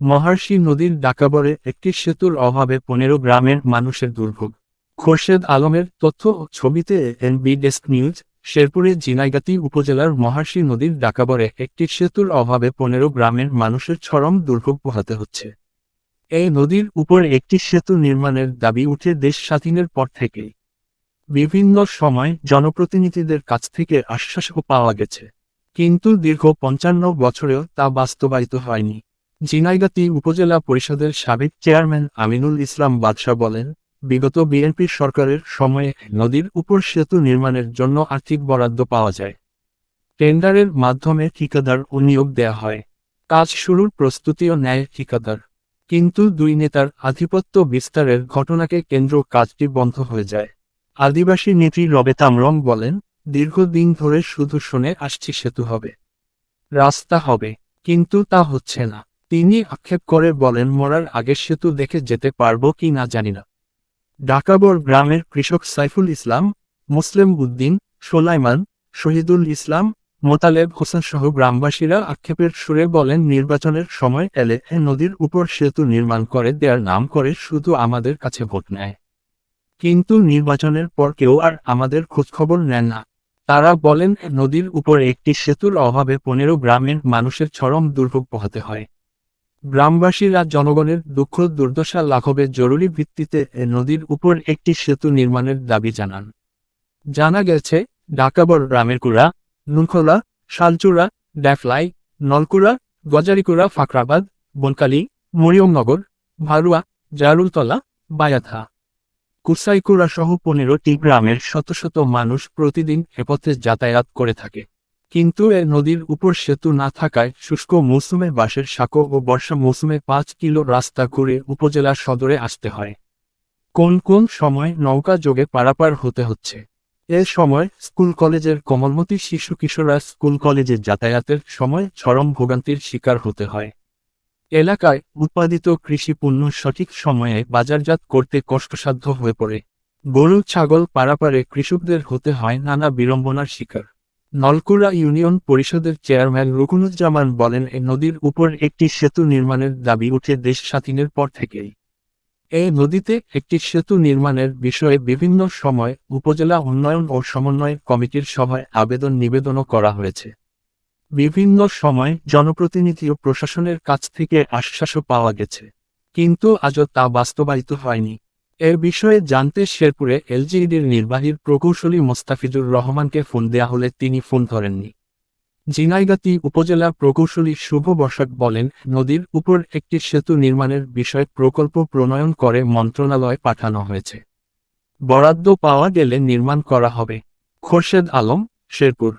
মহার্ষি নদীর ডাকাবরে একটি সেতুর অভাবে পনেরো গ্রামের মানুষের দুর্ভোগ। খোরশেদ আলমের তথ্য ও ছবিতে এনবি ডেস্ক নিউজ শেরপুরে জিনাইগাতি উপজেলার মহার্ষি নদীর ডাকাবরে একটি সেতুর অভাবে পনেরো গ্রামের মানুষের চরম দুর্ভোগ পোহাতে হচ্ছে। এই নদীর উপর একটি সেতু নির্মাণের দাবি উঠে দেশ স্বাধীনের পর থেকেই। বিভিন্ন সময় জনপ্রতিনিধিদের কাছ থেকে আশ্বাসও পাওয়া গেছে। কিন্তু দীর্ঘ পঞ্চান্ন বছরেও তা বাস্তবায়িত হয়নি। ঝিনাইগাতি উপজেলা পরিষদের সাবেক চেয়ারম্যান আমিনুল ইসলাম বাদশাহ বলেন, বিগত বিএনপির সরকারের সময়ে নদীর উপর সেতু নির্মাণের জন্য আর্থিক বরাদ্দ পাওয়া যায়। টেন্ডারের মাধ্যমে ঠিকাদার ও নিয়োগ দেয়া হয়। কাজ শুরুর প্রস্তুতিও নেয় ঠিকাদার। কিন্তু দুই নেতার আধিপত্য বিস্তারের ঘটনাকে কেন্দ্র কাজটি বন্ধ হয়ে যায়। আদিবাসী নেত্রী রবে তামরং বলেন, দীর্ঘদিন ধরে শুধু শুনে আসছি সেতু হবে। রাস্তা হবে, কিন্তু তা হচ্ছে না। তিনি আক্ষেপ করে বলেন, মরার আগে সেতু দেখে যেতে পারব কি না জানি না। ডাকাবর গ্রামের কৃষক সাইফুল ইসলাম, মুসলিম উদ্দিন, সোলাইমান, শহীদুল ইসলাম, মোতালেব হোসেন সহ গ্রামবাসীরা আক্ষেপের সুরে বলেন, নির্বাচনের সময় এলে নদীর উপর সেতু নির্মাণ করে দেয়ার নাম করে শুধু আমাদের কাছে ভোট নেয়। কিন্তু নির্বাচনের পর কেউ আর আমাদের খোঁজখবর নেন না। তারা বলেন নদীর উপর একটি সেতুর অভাবে পনেরো গ্রামের মানুষের চরম দুর্ভোগ পোহাতে হয়। গ্রামবাসীরা জনগণের দুঃখ দুর্দশা লাঘবে জরুরি ভিত্তিতে এ নদীর উপর একটি সেতু নির্মাণের দাবি জানান। জানা গেছে ডাকাবর গ্রামের কুড়া নুনখোলা, শালচুরা, ড্যাফলাই, নলকুড়া, গজারিকুড়া, ফাকরাবাদ, বনকালী, মরিয়মনগর, ভারুয়া, জারুলতলা, বায়াথা। কুসাইকুড়া সহ পনেরোটি গ্রামের শত শত মানুষ প্রতিদিন এ পথে যাতায়াত করে থাকে। কিন্তু এ নদীর উপর সেতু না থাকায় শুষ্ক মৌসুমে বাঁশের সাঁকো ও বর্ষা মৌসুমে পাঁচ কিলো রাস্তা ঘুরে উপজেলা সদরে আসতে হয়। কোন কোন সময় নৌকা যোগে পারাপার হতে হচ্ছে? এ সময় স্কুল কলেজের কমলমতি শিশু কিশোররা স্কুল কলেজে যাতায়াতের সময় চরম ভোগান্তির শিকার হতে হয়। এলাকায় উৎপাদিত কৃষি পণ্য সঠিক সময়ে বাজারজাত করতে কষ্টসাধ্য হয়ে পড়ে। গরু, ছাগল পারাপারে কৃষকদের হতে হয় নানা বিড়ম্বনার শিকার। নলকুড়া ইউনিয়ন পরিষদের চেয়ারম্যান রুকুনুজ্জামান বলেন, এ নদীর উপর একটি সেতু নির্মাণের দাবি উঠে দেশ স্বাধীনের পর থেকেই। এই নদীতে একটি সেতু নির্মাণের বিষয়ে বিভিন্ন সময় উপজেলা উন্নয়ন ও সমন্বয় কমিটির সভায় আবেদন নিবেদনও করা হয়েছে। বিভিন্ন সময় জনপ্রতিনিধি ও প্রশাসনের কাছ থেকে আশ্বাসও পাওয়া গেছে। কিন্তু আজও তা বাস্তবায়িত হয়নি। এর বিষয়ে জানতে শেরপুরে এলজিইডির নির্বাহীর প্রকৌশলী মোস্তাফিজুর রহমানকে ফোন দেয়া হলে তিনি ফোন ধরেননি। জিনাইগাতি উপজেলা প্রকৌশলী শুভ বসাক বলেন, নদীর উপর একটি সেতু নির্মাণের বিষয়ে প্রকল্প প্রণয়ন করে মন্ত্রণালয়ে পাঠানো হয়েছে। বরাদ্দ পাওয়া গেলে নির্মাণ করা হবে। খোরশেদ আলম, শেরপুর।